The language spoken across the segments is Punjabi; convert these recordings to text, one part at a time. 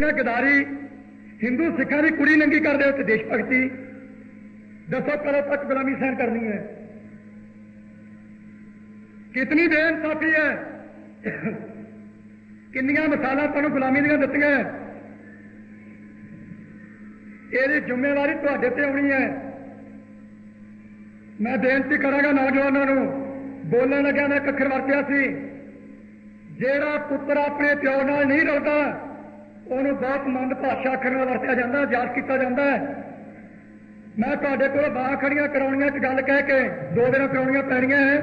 ਨਾ ਗਦਾਰੀ ਹਿੰਦੂ ਸਿੱਖਾਂ ਦੀ ਕੁੜੀ ਨੰਗੀ ਕਰਦੇ ਉੱਤੇ ਦੇਸ਼ ਭਗਤੀ। ਦੱਸੋ ਕਦੋਂ ਤੱਕ ਗੁਲਾਮੀ ਸਹਿਣ ਕਰਨੀ ਹੈ? ਕਿਤਨੀ ਬੇਇਨਸਾਫੀ ਹੈ? ਕਿੰਨੀਆਂ ਮਿਸਾਲਾਂ ਤੁਹਾਨੂੰ ਗੁਲਾਮੀ ਦੀਆਂ ਦਿੱਤੀਆਂ ਇਹਦੀ ਜ਼ਿੰਮੇਵਾਰੀ ਤੁਹਾਡੇ ਤੇ ਆਉਣੀ ਹੈ। ਮੈਂ ਬੇਨਤੀ ਕਰਾਂਗਾ ਨੌਜਵਾਨਾਂ ਨੂੰ, ਬੋਲਣ ਲੱਗਿਆ ਮੈਂ ਕੱਖਰ ਵਰਤਿਆ ਸੀ। ਜਿਹੜਾ ਪੁੱਤਰ ਆਪਣੇ ਪਿਓ ਨਾਲ ਨਹੀਂ ਰਲਦਾ ਉਹਨੂੰ ਬਹੁਤ ਮੰਦ ਭਾਸ਼ਾ ਅੱਖਰ ਨਾਲ ਵਰਤਿਆ ਜਾਂਦਾ, ਯਾਦ ਕੀਤਾ ਜਾਂਦਾ ਹੈ। ਮੈਂ ਤੁਹਾਡੇ ਕੋਲ ਬਾਹਾਂ ਖੜੀਆਂ ਕਰਾਉਣੀਆਂ ਚ ਗੱਲ ਕਹਿ ਕੇ, ਦੋ ਦਿਨਾਂ ਕਰਾਉਣੀਆਂ ਪੈਣੀਆਂ ਹੈ।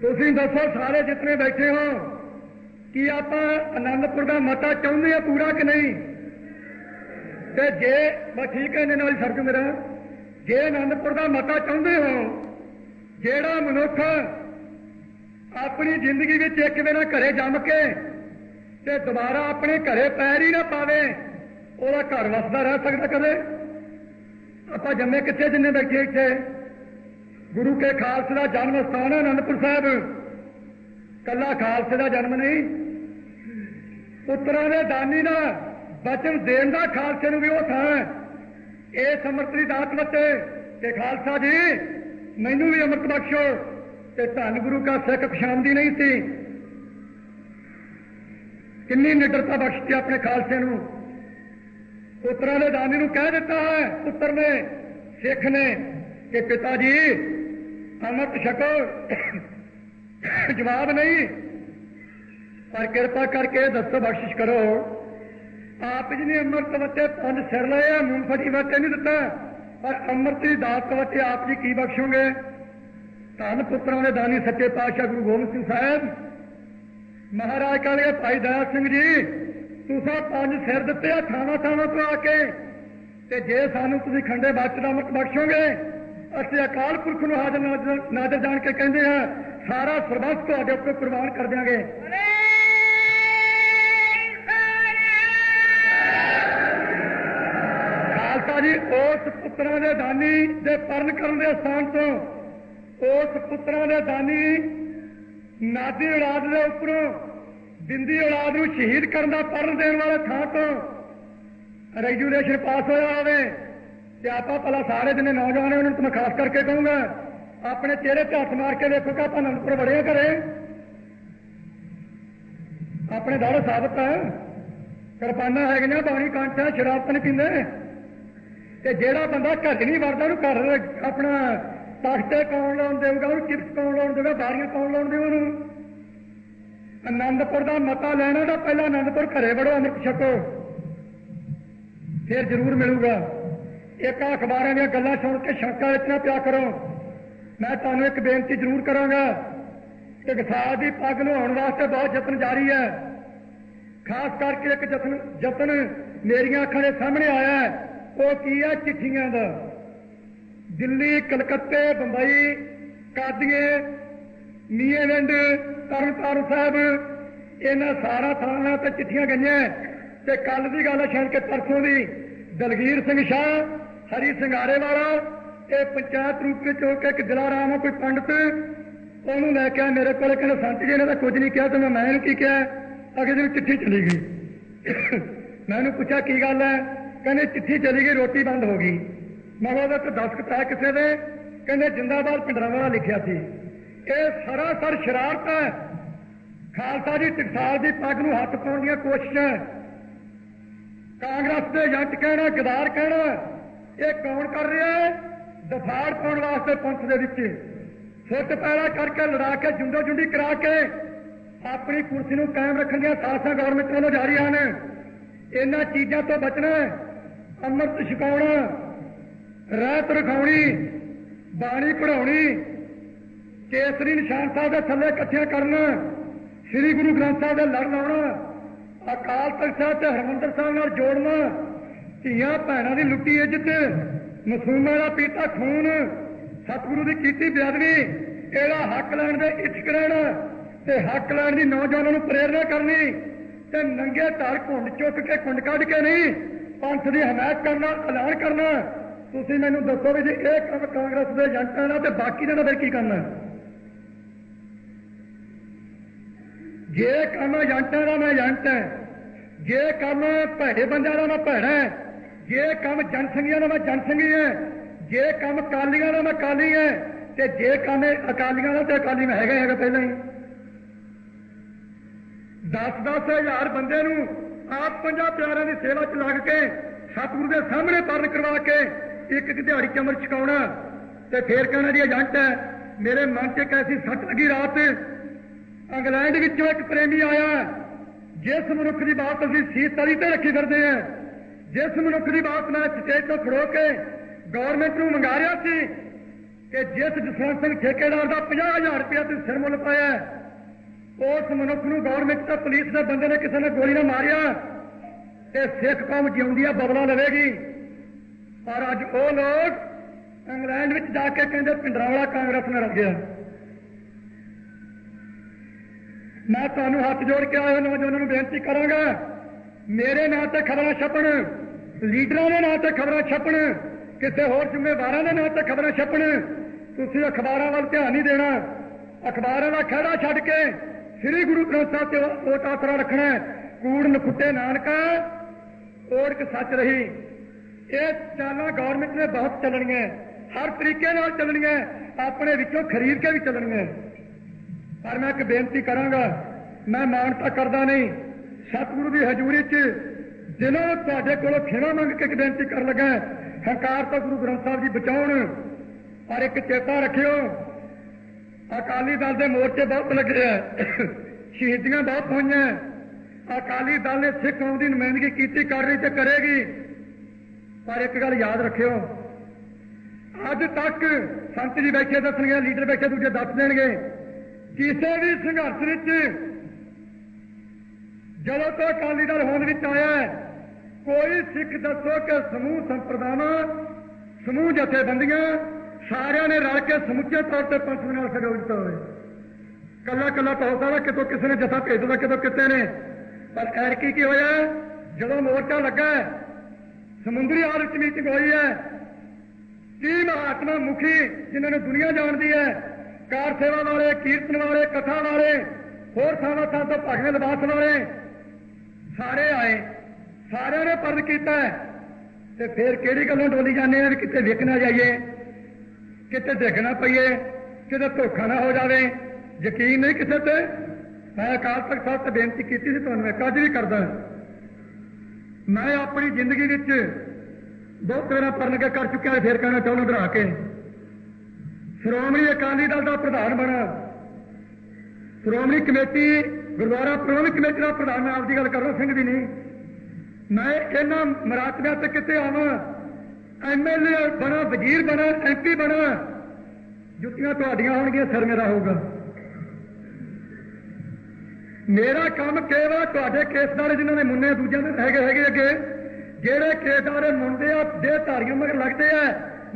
ਤੁਸੀਂ ਦੱਸੋ ਸਾਰੇ ਜਿਤਨੇ ਬੈਠੇ ਹੋ, ਕਿ ਆਪਾਂ ਆਨੰਦਪੁਰ ਦਾ ਮਤਾ ਚਾਹੁੰਦੇ ਆ ਪੂਰਾ ਕਿ ਨਹੀਂ? ਤੇ ਜੇ, ਮੈਂ ਠੀਕ ਹੈ, ਇਹਦੇ ਨਾਲ ਹੀ ਮੇਰਾ। ਜੇ ਆਨੰਦਪੁਰ ਦਾ ਮਤਾ ਚਾਹੁੰਦੇ ਹੋ, ਜਿਹੜਾ ਮਨੁੱਖ ਆਪਣੀ ਜ਼ਿੰਦਗੀ ਵਿੱਚ ਇੱਕ ਵੇਲਾ ਘਰੇ ਜੰਮ ਕੇ ਤੇ ਦੁਬਾਰਾ ਆਪਣੇ ਘਰੇ ਪੈਰ ਹੀ ਨਾ ਪਾਵੇ, ਉਹਦਾ ਘਰ ਵਸਦਾ ਰਹਿ ਸਕਦਾ ਕਦੇ। ਆਪਾਂ ਜੰਮੇ ਕਿੱਥੇ, ਜਿੰਨੇ ਬੈਠੇ ਇੱਥੇ? ਗੁਰੂ ਕੇ ਖਾਲਸੇ ਦਾ ਜਨਮ ਸਥਾਨ ਹੈ ਅਨੰਦਪੁਰ ਸਾਹਿਬ। ਕੱਲਾ ਖਾਲਸੇ ਦਾ ਜਨਮ ਨਹੀਂ। ਪੁੱਤਰਾਂ ਦੇ ਦਾਨੀ ਦਾ ਬਚਨ ਦੇਣ ਦਾ ਖਾਲਸੇ ਨੂੰ ਵੀ ਉਹ ਥਾਂ ਇਹ ਸਮਰਥ ਦੀ ਦਾਤ ਵਤੇ ਤੇ ਖਾਲਸਾ ਜੀ, ਮੈਨੂੰ ਵੀ ਅੰਮ੍ਰਿਤ ਬਖਸ਼ੋ। ਤੇ ਧੰਨ ਗੁਰੂ ਕਾ ਸਿੱਖ ਪਛਾਣਦੀ ਨਹੀਂ ਸੀ। ਕਿੰਨੀ ਨਿਡਰਤਾ ਬਖਸ਼ਤੀ ਆਪਣੇ ਖਾਲਸੇ ਨੂੰ। ਪੁੱਤਰਾਂ ਦੇ ਦਾਨੀ ਨੂੰ ਕਹਿ ਦਿੱਤਾ ਹੈ, ਪੁੱਤਰ ਨੇ, ਸਿੱਖ ਨੇ, ਕਿ ਪਿਤਾ ਜੀ ਅੰਮ੍ਰਿਤ ਛਕੋ। ਜਵਾਬ ਨਹੀਂ। ਪਰ ਕਿਰਪਾ ਕਰਕੇ ਦੱਸੋ, ਬਖਸ਼ਿਸ਼ ਕਰੋ। ਆਪ ਜੀ ਨੇ ਅੰਮ੍ਰਿਤ ਵਤੇ ਪੰਜ ਸਿਰ ਲਏ ਆ, ਮੂੰਗਫਲੀ ਵਤੇ ਨਹੀਂ ਦਿੱਤਾ। ਪਰ ਅੰਮ੍ਰਿਤ ਦੀ ਦਾਤ ਵਤੇ ਆਪ ਜੀ ਕੀ ਬਖਸ਼ੋਗੇ? ਧੰਨ ਪੁੱਤਰਾਂ ਦੇ ਦਾਨੀ ਸੱਚੇ ਪਾਤਸ਼ਾਹ ਗੁਰੂ ਗੋਬਿੰਦ ਸਿੰਘ ਸਾਹਿਬ। ਮਹਾਰਾਜ ਕਾਲੇ ਭਾਈ ਦਇਆ ਸਿੰਘ ਜੀ, ਤੁਸੀਂ ਪੰਜ ਸਿਰ ਦਿੱਤੇ ਆ ਥਾਣਾ ਥਾਣਾ ਤੋਂ ਆ ਕੇ ਤੇ ਜੇ ਸਾਨੂੰ ਤੁਸੀਂ ਖੰਡੇ ਬਾਚ ਦਾ ਅੰਮ੍ਰਿਤ ਬਖਸ਼ੋਗੇ, ਅਸੀਂ ਅਕਾਲ ਪੁਰਖ ਨੂੰ ਹਾਜ਼ਰ ਨਾਜ਼ਰ ਨਾਜ਼ਰ ਜਾਣ ਕੇ ਕਹਿੰਦੇ ਆ, ਸਾਰਾ ਸਰਬੱਤ ਤੁਹਾਡੇ ਉੱਤੇ ਕੁਰਬਾਨ ਕਰ ਦਿਆਂਗੇ। ਖਾਲਸਾ ਜੀ, ਉਸ ਪੁੱਤਰਾਂ ਦੇ ਦਾਨੀ ਦੇ ਪਰਨ ਕਰਨ ਦੇ ਸਥਾਨ ਤੋਂ, ਉਸ ਪੁੱਤਰਾਂ ਦੇ ਦਾਨੀ ਨਾਦੀ ਔਲਾਦ ਦੇ ਉੱਪਰੋਂ ਬਿੰਦੀ ਔਲਾਦ ਨੂੰ ਸ਼ਹੀਦ ਕਰਨ ਦਾ ਪਰਨ ਦੇਣ ਵਾਲੇ ਥਾਂ ਤੋਂ ਰੈਗੂਲੇਸ਼ਨ ਪਾਸ ਹੋਇਆ ਹੋਵੇ ਤੇ ਆਪਾਂ ਪਹਿਲਾਂ ਸਾਰੇ ਜਿੰਨੇ ਨੌਜਵਾਨ ਉਹਨਾਂ ਨੂੰ ਮੈਂ ਖਾਸ ਕਰਕੇ ਕਹੂੰਗਾ, ਆਪਣੇ ਚਿਹਰੇ ਤੇ ਹੱਥ ਮਾਰ ਕੇ ਦੇਖੋ ਕਿ ਆਪਾਂ ਅਨੰਦਪੁਰ ਬੜਿਆ ਘਰੇ। ਆਪਣੇ ਦਾੜਾ ਸਾਬਤ ਹੈ ਕਿਰਪਾਨਾਂ ਹੈਗੀਆਂ, ਬਾਣੀ ਕਾਂਠਾ, ਸ਼ਰਾਬ ਤਾਂ ਨਹੀਂ ਪੀਂਦੇ। ਤੇ ਜਿਹੜਾ ਬੰਦਾ ਘਰ ਨਹੀਂ ਵੜਦਾ, ਉਹਨੂੰ ਘਰ ਆਪਣਾ ਤਖਤੇ ਕੌਣ ਲਾਉਣ ਦੇਊਗਾ ਉਹਨੂੰ ਚਿਪਸ ਕੌਣ ਲਾਉਣ ਦੇਊਗਾ, ਬਾਰੀਆਂ ਕੌਣ ਲਾਉਣ ਦੇਊ ਉਹਨੂੰ? ਆਨੰਦਪੁਰ ਦਾ ਮਤਾ ਲੈਣਾ ਤਾਂ ਪਹਿਲਾਂ ਆਨੰਦਪੁਰ ਘਰੇ ਵੜੋ, ਅੰਮ੍ਰਿਤ ਛਕੋ। ਫਿਰ ਜ਼ਰੂਰ ਮਿਲੂਗਾ। ਇੱਕ ਅਖਬਾਰਾਂ ਦੀਆਂ ਗੱਲਾਂ ਸੁਣ ਕੇ ਸ਼ੰਕਾ ਵਿੱਚ ਨਾ ਪਿਆ ਕਰੋ। ਮੈਂ ਤੁਹਾਨੂੰ ਇੱਕ ਬੇਨਤੀ ਜ਼ਰੂਰ ਕਰਾਂਗਾ। ਕਿ ਗਸਾਲ ਦੀ ਪੱਗ ਲੁਹਾਉਣ ਵਾਸਤੇ ਬਹੁਤ ਯਤਨ ਜਾਰੀ ਹੈ। ਖਾਸ ਕਰਕੇ ਇੱਕ ਯਤਨ ਯਤਨ ਮੇਰੀਆਂ ਅੱਖਾਂ ਦੇ ਸਾਹਮਣੇ ਆਇਆ ਉਹ ਕੀ ਹੈ? ਚਿੱਠੀਆਂ ਦਾ। ਦਿੱਲੀ, ਕਲਕੱਤੇ, ਬੰਬਈ ਕਾਦੀਏ ਮੀਆਂਵਿੰਡ, ਤਰਨਤਾਰਨ ਸਾਹਿਬ, ਇਹਨਾਂ ਸਾਰਾ ਥਾਵਾਂ ਤੇ ਚਿੱਠੀਆਂ ਗਈਆਂ। ਤੇ ਕੱਲ ਦੀ ਗੱਲ ਹੈ ਛੱਡ ਕੇ ਪਰਸੋਂ ਦੀ। ਦਲਗੀਰ ਸਿੰਘ ਸ਼ਾਹ, ਹਰੀ ਸਿੰਘਾਰੇ ਵਾਲਾ ਇਹ ਪੰਚਾਇਤ ਰੂਪ ਵਿੱਚ ਹੋ ਕੇ ਇੱਕ ਦਿਲਾਰਾਮ ਕੋਈ ਪੰਡਤ। ਉਹਨੂੰ ਲੈ ਕੇ ਆਇਆ ਮੇਰੇ ਕੋਲ, ਕਹਿੰਦਾ, ਸੰਤ ਜੀ ਨੇ ਤਾਂ ਕੁਝ ਨਹੀਂ ਕਿਹਾ ਤੇ ਮੈਂ ਇਹਨੂੰ ਕੀ ਕਿਹਾ? ਅਗੇ ਦਿਨ ਚਿੱਠੀ ਚਲੀ ਗਈ। ਮੈਂ ਉਹਨੂੰ ਪੁੱਛਿਆ, ਕੀ ਗੱਲ ਹੈ? ਕਹਿੰਦੇ, ਚਿੱਠੀ ਚਲੀ ਗਈ, ਰੋਟੀ ਬੰਦ ਹੋ ਗਈ। ਮੈਂ ਉਹਦਾ ਤੇ ਦਸਖਤ ਹੈ ਕਿਸੇ ਦੇ, ਕਹਿੰਦੇ ਜਿੰਦਾਬਾਦ ਪਿੰਡਰਾਂ ਲਿਖਿਆ ਸੀ। ਇਹ ਸਰਾਸਰ ਸ਼ਰਾਰਤ ਹੈ। ਖਾਲਸਾ ਜੀ ਟਕਸਾਲ ਦੀ ਪੱਗ ਨੂੰ ਹੱਥ ਪਾਉਣ ਦੀਆਂ ਕੋਸ਼ਿਸ਼ਾਂ ਕਾਂਗਰਸ ਦੇ ਏਜੰਟ ਕਹਿਣਾ, ਗਦਾਰ ਕਹਿਣਾ, ਇਹ ਕੌਣ ਕਰ ਰਿਹਾ ਹੈ? ਦਫਾੜ ਪਾਉਣ ਵਾਸਤੇ ਪੰਥ ਦੇ ਵਿੱਚ। ਫੁੱਟ ਪੈੜਾ ਕਰਕੇ ਲੜਾ ਕੇ, ਜੁੰਡੋ ਜੁੰਡੀ ਕਰਾ ਕੇ ਆਪਣੀ ਕੁਰਸੀ ਨੂੰ ਕਾਇਮ ਰੱਖਣ ਦੀਆਂ ਸਾਜ਼ਿਸ਼ਾਂ ਗੌਰਮੈਂਟ ਵੱਲੋਂ ਜਾਰੀ ਹਨ। ਇਹਨਾਂ ਚੀਜ਼ਾਂ ਤੋਂ ਬਚਣਾ, ਅੰਮ੍ਰਿਤ ਛਕਾਉਣਾ ਰਹਿਤ ਰਖਾਉਣੀ, ਬਾਣੀ ਪੜਾਉਣੀ ਕੇਸਰੀ ਨਿਸ਼ਾਨ ਸਾਹਿਬ ਦੇ ਥੱਲੇ ਇਕੱਠਿਆਂ ਕਰਨਾ, ਸ੍ਰੀ ਗੁਰੂ ਗ੍ਰੰਥ ਸਾਹਿਬ ਦੇ ਲੜ ਲਾਉਣਾ, ਅਕਾਲ ਤਖਤ ਸਾਹਿਬ ਤੇ ਹਰਮੰਦਰ ਸਾਹਿਬ ਨਾਲ ਜੋੜਨਾ, ਧੀਆਂ ਭੈਣਾਂ ਦੀ ਲੁੱਟੀ ਇੱਜ਼ਤ, ਮਸੂਮਾਂ ਦਾ ਪੀਤਾ ਖੂਨ, ਸਤਿਗੁਰੂ ਦੀ ਕੀਤੀ ਬੇਅਦਬੀ, ਇਹਦਾ ਹੱਕ ਲੈਣ ਦੇ ਇੱਛਕ ਰਹਿਣਾ ਤੇ ਹੱਕ ਲੈਣ ਦੀ ਨੌਜਵਾਨਾਂ ਨੂੰ ਪ੍ਰੇਰਣਾ ਕਰਨੀ ਤੇ ਨੰਗੇ ਧੜ ਘੁੰਡ ਚੁੱਕ ਕੇ ਕੁੰਡ ਕੱਢ ਕੇ ਨਹੀਂ, ਪੰਥ ਦੀ ਹਮਾਇਤ ਕਰਨਾ, ਐਲਾਨ ਕਰਨਾ। ਤੁਸੀਂ ਮੈਨੂੰ ਦੱਸੋ ਵੀ ਜੇ ਇਹ ਕੰਮ ਕਾਂਗਰਸ ਦੇ ਏਜੰਟਾਂ ਦਾ ਤੇ ਬਾਕੀ ਦੇ ਨਾਲ ਫਿਰ ਕੀ ਕਰਨਾ? ਜੇ ਕੰਮ ਏਜੰਟਾਂ ਦਾ ਮੈਂ ਏਜੰਟ ਹੈ, ਜੇ ਕੰਮ ਭੈੜੇ ਬੰਦਿਆਂ ਦਾ ਮੈਂ ਭੈੜਾ ਹੈ, ਜੇ ਕੰਮ ਜਨਸੰਘੀਆਂ ਦਾ ਮੈਂ ਜਨਸੰਘੀ ਹੈ, ਜੇ ਕੰਮ ਕਾਲੀਆਂ ਦਾ ਮੈਂ ਕਾਲੀ ਹੈ, ਤੇ ਜੇ ਕੰਮ ਅਕਾਲੀਆਂ ਦਾ ਤੇ ਅਕਾਲੀ ਮੈਂ ਹੈਗਾ ਹੈਗਾ ਪਹਿਲਾਂ ਹੀ। 10-10 ਹਜ਼ਾਰ ਬੰਦੇ ਨੂੰ ਆਪ ਪੰਜਾਂ ਪਿਆਰਿਆਂ ਦੀ ਸੇਵਾ 'ਚ ਲੱਗ ਕੇ, ਸਤਿਗੁਰੂ ਦੇ ਸਾਹਮਣੇ ਪਰਨ ਕਰਵਾ ਕੇ ਇੱਕ ਇੱਕ ਦਿਹਾੜੀ ਚਮਰ ਛਕਾਉਣਾ ਤੇ ਫੇਰ ਕਹਿਣਾ ਜੀ ਏਜੰਟ ਹੈ ਮੇਰੇ ਮਨ 'ਚ ਇੱਕ ਐਸੀ ਸੱਟ ਲੱਗੀ ਰਾਤ। ਇੰਗਲੈਂਡ ਵਿੱਚੋਂ ਇੱਕ ਪ੍ਰੇਮੀ ਆਇਆ। ਜਿਸ ਮਨੁੱਖ ਦੀ ਬਾਤ ਅਸੀਂ ਸੀਤ ਤਲੀ ਤੇ ਰੱਖੀ ਫਿਰਦੇ ਆ ਜਿਸ ਮਨੁੱਖ ਦੀ ਬਾਤ ਮੈਂ ਸਟੇਜ ਤੋਂ ਖੜੋ ਕੇ ਗਵਰਨਮੈਂਟ ਨੂੰ ਮੰਗਾ ਰਿਹਾ ਸੀ ਕਿ ਜਿਸ ਜਸਵੰਤ ਸਿੰਘ ਠੇਕੇਦਾਰ ਦਾ 50000 ਰੁਪਇਆ ਤੇ ਸਿਰ ਮੁੱਲ ਪਾਇਆ ਉਸ ਮਨੁੱਖ ਨੂੰ ਗਵਰਨਮੈਂਟ ਤੇ ਪੁਲਿਸ ਦੇ ਬੰਦੇ ਨੇ ਕਿਸੇ ਨੇ ਗੋਲੀ ਨਾਲ ਮਾਰਿਆ ਤੇ ਸਿੱਖ ਕੌਮ ਜਿਉਂਦੀ ਆ, ਬਦਲਾ ਲਵੇਗੀ। ਪਰ ਅੱਜ ਉਹ ਲੋਕ ਇੰਗਲੈਂਡ ਵਿੱਚ ਜਾ ਕੇ ਕਹਿੰਦੇ ਪਿੰਡਰਾਵਾਲਾ ਕਾਂਗਰਸ ਨਾਲ ਰਲ ਗਿਆ। ਮੈਂ ਤੁਹਾਨੂੰ ਹੱਥ ਜੋੜ ਕੇ ਆਏ ਨੌਜਵਾਨਾਂ ਨੂੰ ਬੇਨਤੀ ਕਰਾਂਗਾ, ਮੇਰੇ ਨਾਂ ਤੇ ਖਬਰਾਂ ਛਪਣ, ਲੀਡਰਾਂ ਦੇ ਨਾਂ ਤੇ ਖਬਰਾਂ ਛਪਣ, ਕਿਸੇ ਹੋਰ ਜ਼ਿੰਮੇਵਾਰਾਂ ਦੇ ਨਾਂ ਤੇ ਖਬਰਾਂ ਛਪਣ, ਤੁਸੀਂ ਅਖਬਾਰਾਂ ਵੱਲ ਧਿਆਨ ਨਹੀਂ ਦੇਣਾ। ਅਖਬਾਰਾਂ ਦਾ ਖਹਿੜਾ ਛੱਡ ਕੇ ਸ੍ਰੀ ਗੁਰੂ ਗ੍ਰੰਥ ਸਾਹਿਬ ਤੇ ਓਟ ਆਸਰਾ ਰੱਖਣਾ ਕੂੜ ਨਖੁੱਟੇ ਨਾਨਕਾ ਓੜਕ ਸੱਚ ਰਹੀ। ਇਹ ਚਾਲਾਂ ਗਵਰਨਮੈਂਟ ਨੇ ਬਹੁਤ ਚੱਲਣੀਆਂ। ਹਰ ਤਰੀਕੇ ਨਾਲ ਚੱਲਣੀਆਂ। ਆਪਣੇ ਵਿੱਚੋਂ ਖਰੀਦ ਕੇ ਵੀ ਚੱਲਣੀਆਂ। ਪਰ ਮੈਂ ਇੱਕ ਬੇਨਤੀ ਕਰਾਂਗਾ, ਮੈਂ ਮਾਨਤਾ ਕਰਦਾ ਨਹੀਂ। ਸਤਿਗੁਰੂ ਦੀ ਹਜ਼ੂਰੀ 'ਚ ਦਿਲੋਂ ਤੁਹਾਡੇ ਕੋਲੋਂ ਖੇਵਾ ਮੰਗ ਕੇ ਬੇਨਤੀ ਕਰਨ ਲੱਗਾ ਹੰਕਾਰ ਤੋਂ ਗੁਰੂ ਗ੍ਰੰਥ ਸਾਹਿਬ ਜੀ ਬਚਾਉਣ। ਪਰ ਇੱਕ ਚੇਤਾ ਰੱਖਿਓ, ਅਕਾਲੀ ਦਲ ਦੇ ਮੋਰਚੇ ਬਹੁਤ ਲੱਗੇ ਆ। ਸ਼ਹੀਦੀਆਂ ਬਹੁਤ ਹੋਈਆਂ। ਅਕਾਲੀ ਦਲ ਨੇ ਸਿੱਖ ਕੌਮ ਦੀ ਨੁਮਾਇੰਦਗੀ ਕੀਤੀ, ਕਰ ਰਹੀ ਤੇ ਕਰੇਗੀ। ਪਰ ਇੱਕ ਗੱਲ ਯਾਦ ਰੱਖਿਓ। ਅੱਜ ਤੱਕ ਸੰਤ ਜੀ ਬੈਠੇ ਦੱਸਣਗੇ, ਲੀਡਰ ਬੈਠੇ ਦੂਜੇ ਦੱਸ ਦੇਣਗੇ। ਕਿਸੇ ਵੀ ਸੰਘਰਸ਼ ਵਿੱਚ ਜਦੋਂ ਤੋਂ ਅਕਾਲੀ ਦਲ ਹੋਂਦ ਵਿੱਚ ਆਇਆ ਕੋਈ ਸਿੱਖ ਦੱਸੋ ਕਿ ਸਮੂਹ ਸੰਪਰਦਾਵਾਂ ਸਮੂਹ ਜਥੇਬੰਦੀਆਂ ਸਾਰਿਆਂ ਨੇ ਰਲ ਕੇ ਸਮੁੱਚੇ ਤੌਰ ਤੇ ਪੰਥ ਨਾਲ ਸਹਿਯੋਗ ਦਿੱਤਾ ਹੋਵੇ। ਕੱਲਾ ਕੱਲਾ ਤਾਂ ਕਿਤੋਂ ਕਿਸੇ ਨੇ ਜਥਾ ਭੇਜ ਕਿਤੋਂ ਕਿਤੇ ਨੇ। ਪਰ ਐਰਕੀ ਕੀ ਹੋਇਆ, ਜਦੋਂ ਮੋਰਚਾ ਲੱਗਾ ਸਮੁੰਦਰੀ ਹਾਲਤ ਮੀਟਿੰਗ ਹੋਈ ਹੈ। ਕੀ ਮਹਾਤਮਾ ਮੁਖੀ ਜਿਨ੍ਹਾਂ ਨੂੰ ਦੁਨੀਆ ਜਾਣਦੀ ਹੈ? ਕਾਰ ਸੇਵਾ ਵਾਲੇ, ਕੀਰਤਨ ਵਾਲੇ, ਕਥਾ ਵਾਲੇ, ਹੋਰ ਥਾਵਾਂ ਥਾਂ ਤੋਂ ਭਗਵੇਂ ਲਿਬਾਸ ਵਾਲੇ, ਸਾਰੇ ਆਏ। ਸਾਰਿਆਂ ਨੇ ਪਰਦ ਕੀਤਾ ਤੇ ਫਿਰ ਕਿਹੜੀ ਗੱਲੋਂ ਡੋਲੀ ਜਾਂਦੇ ਆ ਵੀ ਕਿਤੇ ਵਿਕ ਜਾਈਏ? ਕਿਤੇ ਦੇਖਣਾ ਪਈਏ? ਕਿਤੇ ਧੋਖਾ ਨਾ ਹੋ ਜਾਵੇ? ਯਕੀਨ ਨਹੀਂ ਕਿਸੇ ਤੇ? ਮੈਂ ਅਕਾਲ ਤਖਤ ਸਾਹਿਬ ਤੇ ਬੇਨਤੀ ਕੀਤੀ ਸੀ, ਤੁਹਾਨੂੰ ਮੈਂ ਅੱਜ ਵੀ ਕਰਦਾ। ਮੈਂ ਆਪਣੀ ਜ਼ਿੰਦਗੀ ਵਿੱਚ ਬਹੁਤ ਵਾਰਾਂ ਪਰਨ ਕਰ ਚੁੱਕਿਆ ਫਿਰ ਕਹਿਣਾ ਚਾਹੁੰਦਾ ਦਰਾ ਕੇ। ਸ਼੍ਰੋਮਣੀ ਅਕਾਲੀ ਦਲ ਦਾ ਪ੍ਰਧਾਨ ਬਣਾ। ਸ਼੍ਰੋਮਣੀ ਕਮੇਟੀ, ਗੁਰਦੁਆਰਾ ਪ੍ਰਬੰਧਕ ਕਮੇਟੀ ਦਾ ਪ੍ਰਧਾਨ, ਮੈਂ ਆਪਦੀ ਗੱਲ ਕਰ ਰਿਹਾ, ਸਿੰਘ ਦੀ ਨਹੀਂ। ਮੈਂ ਇਹਨਾਂ ਮਰਾਤਬਿਆਂ ਤੇ ਕਿਤੇ ਆਵਾਂ ਐਮਐਲਏ ਬਣਾ, ਵਜ਼ੀਰ ਬਣਾ ਐਮਪੀ ਬਣਾ, ਜੁੱਤੀਆਂ ਤੁਹਾਡੀਆਂ ਹੋਣਗੀਆਂ ਸਿਰ ਮੇਰਾ ਹੋਊਗਾ। ਮੇਰਾ ਕੰਮ ਕੇਵਲ ਤੁਹਾਡੇ ਕੇਸਦਾਰ ਜਿਨ੍ਹਾਂ ਦੇ ਮੁੰਨੇ ਦੂਜਿਆਂ ਦੇ ਹੈਗੇ ਹੈਗੇ ਅੱਗੇ। ਜਿਹੜੇ ਕੇਸਦਾਰੇ ਮੁੰਡੇ ਆ, ਦੇ ਧਾਰੀਆਂ ਮਗਰ ਲੱਗਦੇ ਆ,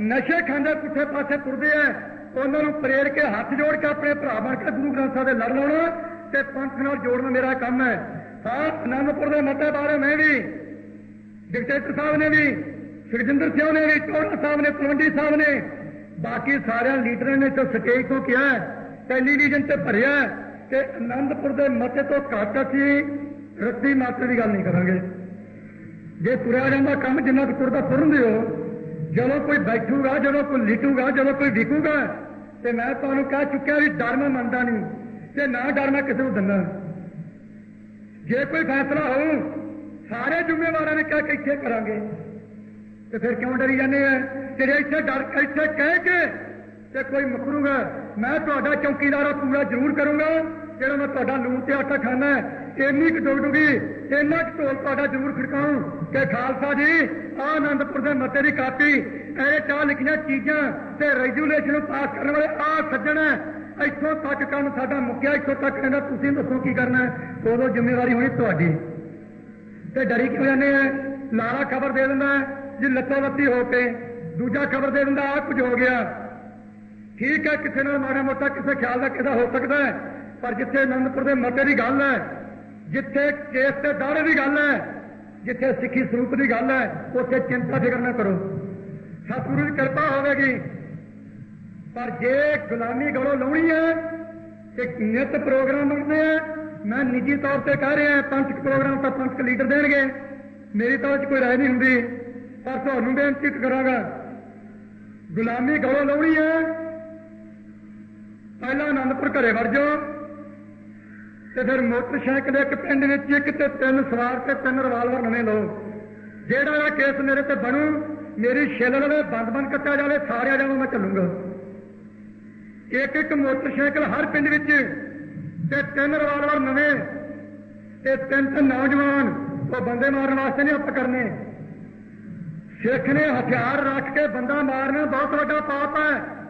ਨਸ਼ੇ ਖਾਂਦੇ ਪੁੱਠੇ ਪਾਸੇ ਤੁਰਦੇ ਆ, ਉਹਨਾਂ ਨੂੰ ਪ੍ਰੇਰ ਕੇ ਹੱਥ ਜੋੜ ਕੇ ਆਪਣੇ ਭਰਾ ਬਣ ਕੇ ਗੁਰੂ ਗ੍ਰੰਥ ਸਾਹਿਬ ਦੇ ਲੜ ਲਾਉਣਾ ਤੇ ਪੰਥ ਨਾਲ ਜੋੜਨਾ ਮੇਰਾ ਕੰਮ ਹੈ। ਹਾਂ, ਅਨੰਦਪੁਰ ਦੇ ਮੱਤੇ ਬਾਰੇ ਮੈਂ ਵੀ ਡਿਕਟੇਟਰ ਸਾਹਿਬ ਨੇ ਵੀ, ਸੁਖਜਿੰਦਰ ਸਿੰਘ ਨੇ ਵੀ, ਚੋੜਾ ਸਾਹਿਬ ਨੇ, ਪਲਵੰਡੀ ਸਾਹਿਬ ਨੇ, ਬਾਕੀ ਸਾਰਿਆਂ ਲੀਡਰਾਂ ਨੇ ਤਾਂ ਸਟੇਜ ਤੋਂ ਕਿਹਾ ਟੈਲੀਵਿਜ਼ਨ ਤੇ ਭਰਿਆ ਕਿ ਆਨੰਦਪੁਰ ਦੇ ਮਤੇ ਤੋਂ ਘੱਟ ਅਸੀਂ ਰੱਤੀ ਮਾਤਰ ਦੀ ਗੱਲ ਨਹੀਂ ਕਰਾਂਗੇ। ਜੇ ਤੁਰਿਆ ਜਾਂਦਾ ਕੰਮ ਜਿੰਨਾ ਕੁ ਤੁਰਦਾ ਤੁਰਨ ਦਿਓ, ਜਦੋਂ ਕੋਈ ਬੈਠੂਗਾ, ਜਦੋਂ ਕੋਈ ਲਿਟੂਗਾ, ਜਦੋਂ ਕੋਈ ਵਿਕੂਗਾ, ਤੇ ਮੈਂ ਤੁਹਾਨੂੰ ਕਹਿ ਚੁੱਕਿਆ ਵੀ ਡਰ ਮੈਂ ਮੰਨਦਾ ਨਹੀਂ, ਤੇ ਨਾ ਡਰ ਮੈਂ ਕਿਸੇ ਨੂੰ ਦਿੰਦਾ। ਜੇ ਕੋਈ ਫੈਸਲਾ ਹੋਊ, ਸਾਰੇ ਜ਼ਿੰਮੇਵਾਰਾਂ ਨੇ ਕਹਿ ਕੇ ਇੱਥੇ ਕਰਾਂਗੇ। ਤੇ ਫਿਰ ਕਿਉਂ ਡਰੀ ਜਾਂਦੇ ਆ? ਤੇਰੇ ਇੱਥੇ ਡਰ, ਇੱਥੇ ਕਹਿ ਕੇ ਤੇ ਕੋਈ ਮੁਕਰੂਗਾ। ਮੈਂ ਤੁਹਾਡਾ ਚੌਕੀਦਾਰਾ ਪੂਰਾ ਜ਼ਰੂਰ ਕਰੂੰਗਾ। ਜਿਹੜਾ ਮੈਂ ਤੁਹਾਡਾ ਲੂਣ ਤੇ ਆਟਾ ਖਾਣਾ ਹੈ ਇੰਨੀ ਕੁ ਡੁਗਡੁਗੀ ਇੰਨਾ ਕੁ ਢੋਲ ਤੁਹਾਡਾ ਜ਼ਰੂਰ ਖੜਕਾਉਂ ਕਿ ਖਾਲਸਾ ਜੀ ਆ ਆਨੰਦਪੁਰ ਦੇ ਮਤੇ ਦੀ ਕਾਪੀ ਇਹ ਚਾਹ ਲਿਖੀਆਂ ਚੀਜ਼ਾਂ ਤੇ ਰੈਗੂਲੇਸ਼ਨ ਪਾਸ ਕਰਨ ਵਾਲੇ ਆ ਸੱਜਣ ਇੱਥੋਂ ਤੱਕ ਕੰਮ ਸਾਡਾ ਮੁੱਕਿਆ ਇੱਥੋਂ ਤੱਕ ਕਹਿੰਦਾ ਤੁਸੀਂ ਦੱਸੋ ਕੀ ਕਰਨਾ ਉਦੋਂ ਜ਼ਿੰਮੇਵਾਰੀ ਹੋਣੀ ਤੁਹਾਡੀ। ਤੇ ਡਰੀ ਕਿਉਂ ਜਾਂਦੇ ਆ ਲਾਰਾ ਖਬਰ ਦੇ ਦਿੰਦਾ ਹੈ, ਜੀ ਲੱਤੋ ਲੱਤੀ ਹੋ ਕੇ ਦੂਜਾ ਖਬਰ ਦੇ ਦਿੰਦਾ ਆ ਕੁਝ ਹੋ ਗਿਆ। ਠੀਕ ਹੈ, ਕਿਸੇ ਨਾਲ ਮਾੜਾ ਮੋਟਾ ਕਿਸੇ ਖਿਆਲ ਦਾ ਕਿਹਦਾ ਹੋ ਸਕਦਾ ਹੈ, ਪਰ ਜਿੱਥੇ ਅਨੰਦਪੁਰ ਦੇ ਮਤੇ ਦੀ ਗੱਲ ਹੈ, ਜਿੱਥੇ ਕੇਸ ਤੇ ਦਾੜੇ ਦੀ ਗੱਲ ਹੈ, ਜਿੱਥੇ ਸਿੱਖੀ ਸਰੂਪ ਦੀ ਗੱਲ ਹੈ, ਉੱਥੇ ਚਿੰਤਾ ਫਿਕਰ ਨਾ ਕਰੋ। ਸਤਿਗੁਰੂ ਦੀ ਕਿਰਪਾ ਹੋਵੇਗੀ। ਪਰ ਜੇ ਗੁਲਾਮੀ ਗਲੋਂ ਲਾਉਣੀ ਹੈ ਤੇ ਨਿਤ ਪ੍ਰੋਗਰਾਮ ਬਣਦੇ ਆ, ਮੈਂ ਨਿੱਜੀ ਤੌਰ ਤੇ ਕਹਿ ਰਿਹਾ, ਪੰਥਕ ਪ੍ਰੋਗਰਾਮ ਤਾਂ ਪੰਥਕ ਲੀਡਰ ਦੇਣਗੇ। ਮੇਰੀ ਤਾਂ ਉਹ 'ਚ ਕੋਈ ਰਾਏ ਨਹੀਂ ਹੁੰਦੀ, ਪਰ ਤੁਹਾਨੂੰ ਬੇਨਤੀ ਕਰਾਂਗਾ, ਗੁਲਾਮੀ ਗਲੋਂ ਲਾਉਣੀ ਹੈ ਪਹਿਲਾਂ ਆਨੰਦਪੁਰ ਘਰੇ ਵੜ ਜਾਓ ਤੇ ਫਿਰ ਮੋਟਰਸਾਈਕਲ ਇੱਕ ਪਿੰਡ ਵਿੱਚ ਇੱਕ ਤੇ ਤਿੰਨ ਸਵਾਰ ਤੇ ਤਿੰਨ ਰਿਵਾਲਵਰ ਨਵੇਂ ਲਓ। ਜਿਹੜਾ ਇਹ ਕੇਸ ਮੇਰੇ ਤੇ ਬਣੂ, ਮੇਰੀ ਛਿੱਲ ਲਵੇ ਬੰਦ ਬੰਦ ਕੱਟਿਆ ਜਾਵੇ, ਸਾਰਿਆਂ ਜਾਨੂੰ ਮੈਂ ਚੱਲੂੰਗਾ। ਇੱਕ ਇੱਕ ਮੋਟਰਸਾਈਕਲ ਹਰ ਪਿੰਡ ਵਿੱਚ ਤੇ ਤਿੰਨ ਰਿਵਾਲਵਰ ਨਵੇਂ ਤੇ ਤਿੰਨ ਤਿੰਨ ਨੌਜਵਾਨ, ਉਹ ਬੰਦੇ ਮਾਰਨ ਵਾਸਤੇ ਨਹੀਂ ਆਪਾਂ ਕਰਨੇ। ਸਿੱਖ ਨੇ ਹਥਿਆਰ ਰੱਖ ਕੇ ਬੰਦਾ ਮਾਰਨਾ ਬਹੁਤ ਵੱਡਾ ਪਾਪ ਹੈ।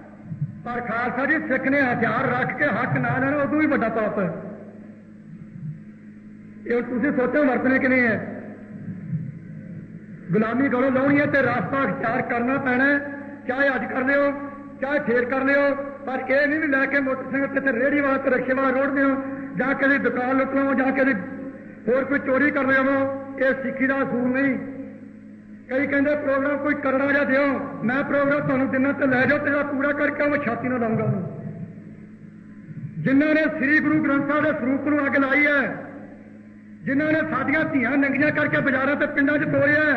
ਪਰ ਖਾਲਸਾ ਜੀ, ਸਿੱਖ ਨੇ ਹਥਿਆਰ ਰੱਖ ਕੇ ਹੱਕ ਨਾ ਲੈਣਾ ਉਦੋਂ ਵੀ ਵੱਡਾ ਪਾਪ ਹੈ। ਇਹ ਤੁਸੀਂ ਸੋਚੋ ਵਰਤਨੇ ਕਿ ਨਹੀਂ ਹੈ। ਗੁਲਾਮੀ ਗਲੋਂ ਲਾਉਣੀ ਹੈ ਤੇ ਰਾਸਤਾ ਅਖਤਿਆਰ ਕਰਨਾ ਪੈਣਾ ਚਾਹੇ ਅੱਜ ਕਰ ਲਿਓ ਚਾਹੇ ਫੇਰ ਕਰ ਲਿਓ ਪਰ ਇਹ ਨਹੀਂ ਲੈ ਕੇ ਮੋਟਰਸਾਈਕਲ ਤੇ ਰੇੜੀ ਵਾਲਾ ਤੇ ਰਕਸ਼ੇ ਵਾਲਾ ਰੋਡ ਦਿਓ ਜਾਂ ਕਦੇ ਦੁਕਾਨ ਲੁੱਟ ਲਓ, ਜਾਂ ਕਦੇ ਹੋਰ ਕੋਈ ਚੋਰੀ ਕਰ ਲਿਓ ਇਹ ਸਿੱਖੀ ਦਾ ਅਸੂਲ ਨਹੀਂ। ਕਈ ਕਹਿੰਦੇ ਪ੍ਰੋਗਰਾਮ ਕੋਈ ਕਰੜਾ ਜਾਂ ਦਿਓ ਮੈਂ ਪ੍ਰੋਗਰਾਮ ਤੁਹਾਨੂੰ ਦਿਨਾਂ ਤੇ ਲੈ ਜਾਓ ਤੇਰਾ ਪੂਰਾ ਕਰਕੇ ਮੈਂ ਛਾਤੀ ਨਾਲ ਲਾਉਂਗਾ ਉਹਨੂੰ। ਜਿਨ੍ਹਾਂ ਨੇ ਸ੍ਰੀ ਗੁਰੂ ਗ੍ਰੰਥ ਸਾਹਿਬ ਦੇ ਸਰੂਪ ਨੂੰ ਅੱਗ ਲਾਈ ਹੈ ਜਿਨ੍ਹਾਂ ਨੇ ਸਾਡੀਆਂ ਧੀਆਂ ਨੰਗੀਆਂ ਕਰਕੇ ਬਾਜ਼ਾਰਾਂ ਤੇ ਪਿੰਡਾਂ 'ਚ ਤੋੜਿਆ ਹੈ,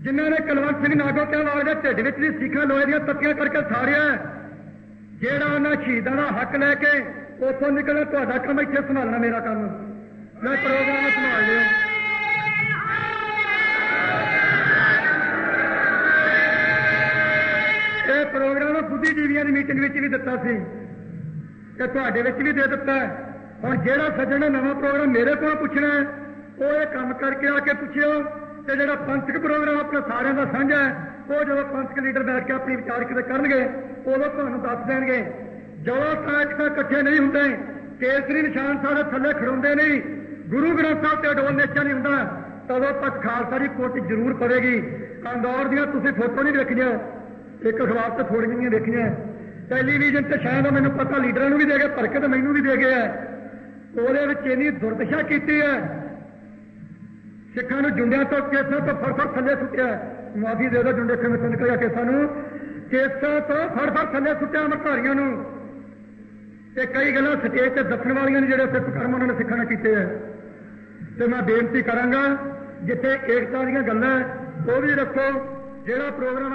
ਜਿਨ੍ਹਾਂ ਨੇ ਕੁਲਵੰਤ ਸਿੰਘ ਨਾਗੋਕਿਆਵਾਲ ਦੇ ਢਿੱਡ ਵਿੱਚ ਦੀ ਸਿੱਖਾਂ ਲੋਹੇ ਦੀਆਂ ਤੱਤੀਆਂ ਕਰਕੇ ਸਾੜਿਆ ਜਿਹੜਾ ਉਹਨਾਂ ਸ਼ਹੀਦਾਂ ਦਾ ਹੱਕ ਲੈ ਕੇ ਉੱਥੋਂ ਨਿਕਲਿਆ ਤੁਹਾਡਾ ਕੰਮ ਇੱਥੇ ਸੰਭਾਲਣਾ ਮੇਰਾ ਕੰਮ। ਮੈਂ ਪ੍ਰੋਗਰਾਮ ਸੰਭਾਲ ਲਿਓ ਇਹ ਪ੍ਰੋਗਰਾਮ ਬੁੱਧੀਜੀਵੀਆਂ ਦੀ ਮੀਟਿੰਗ ਵਿੱਚ ਵੀ ਦਿੱਤਾ ਸੀ। ਤੇ ਤੁਹਾਡੇ ਵਿੱਚ ਵੀ ਦੇ ਦਿੱਤਾ ਹੁਣ ਜਿਹੜਾ ਸੱਜਣ ਨੇ ਨਵਾਂ ਪ੍ਰੋਗਰਾਮ ਮੇਰੇ ਕੋਲ ਪੁੱਛਣਾ ਹੈ, ਉਹ ਇਹ ਕੰਮ ਕਰਕੇ ਆ ਕੇ ਪੁੱਛਿਓ ਤੇ ਜਿਹੜਾ ਪੰਥਕ ਪ੍ਰੋਗਰਾਮ ਆਪਣਾ ਸਾਰਿਆਂ ਦਾ ਸਾਂਝਾ ਹੈ ਉਹ ਜਦੋਂ ਪੰਥਕ ਲੀਡਰ ਬੈਠ ਕੇ ਆਪਣੀ ਵਿਚਾਰ ਕਿਤੇ ਕਰਨਗੇ ਉਦੋਂ ਤੁਹਾਨੂੰ ਦੱਸ ਦੇਣਗੇ। ਜਦੋਂ ਤੱਕ ਤਾਂ ਇਕੱਠੇ ਨਹੀਂ ਹੁੰਦੇ ਕੇਸਰੀ ਨਿਸ਼ਾਨ ਸਾਹਿਬ ਦੇ ਥੱਲੇ ਖੜਾਉਂਦੇ ਨਹੀਂ ਗੁਰੂ ਗ੍ਰੰਥ ਸਾਹਿਬ ਤੇ ਅਡੋਲ ਨੇਚਾ ਨਹੀਂ ਹੁੰਦਾ। ਤਦੋਂ ਤੱਕ ਖਾਲਸਾ ਦੀ ਕੋਟ ਜ਼ਰੂਰ ਪਵੇਗੀ। ਅੰਦੌਰ ਦੀਆਂ ਤੁਸੀਂ ਫੋਟੋ ਨਹੀਂ ਦੇਖੀਆਂ ਇੱਕ ਅਖਬਾਰ ਤੇ ਥੋੜੀਆਂ ਜਿਹੀਆਂ ਦੇਖੀਆਂ ਟੈਲੀਵਿਜ਼ਨ ਤੇ ਸ਼ਾਇਦ ਮੈਨੂੰ ਪਤਾ ਲੀਡਰਾਂ ਨੂੰ ਵੀ ਦੇ ਗਏ ਭਰ ਕੇ ਮੈਨੂੰ ਵੀ ਦੇ ਗਏ ਉਹਦੇ ਵਿੱਚ ਇੰਨੀ ਦੁਰਦਸ਼ਾ ਕੀਤੀ ਹੈ ਸਿੱਖਾਂ ਨੂੰ ਜੁੰਡਿਆਂ ਤੋਂ, ਕੇਸਾਂ ਤੋਂ ਫੜ ਫੜ ਥੱਲੇ ਸੁੱਟਿਆ। ਮਾਫੀ ਦੇ ਦਿਓ ਜੁੰਡੇ ਕਿਵੇਂ ਤੋਂ ਨਿਕਲਿਆ ਕੇਸਾਂ ਨੂੰ। ਕੇਸਾਂ ਤੋਂ ਫੜ ਥੱਲੇ ਸੁੱਟਿਆ ਮਧਾਰੀਆਂ ਨੂੰ। ਤੇ ਕਈ ਗੱਲਾਂ ਸਟੇਜ ਤੇ ਦੱਸਣ ਵਾਲੀਆਂ ਨੇ ਜਿਹੜੇ ਸਿੱਖ ਕਰਮ ਉਹਨਾਂ ਨੇ ਸਿੱਖਾਂ ਨੇ ਕੀਤੇ ਆ ਤੇ ਮੈਂ ਬੇਨਤੀ ਕਰਾਂਗਾ, ਜਿੱਥੇ ਏਕਤਾ ਦੀਆਂ ਗੱਲਾਂ ਉਹ ਵੀ ਰੱਖੋ। ਜਿਹੜਾ ਪ੍ਰੋਗਰਾਮ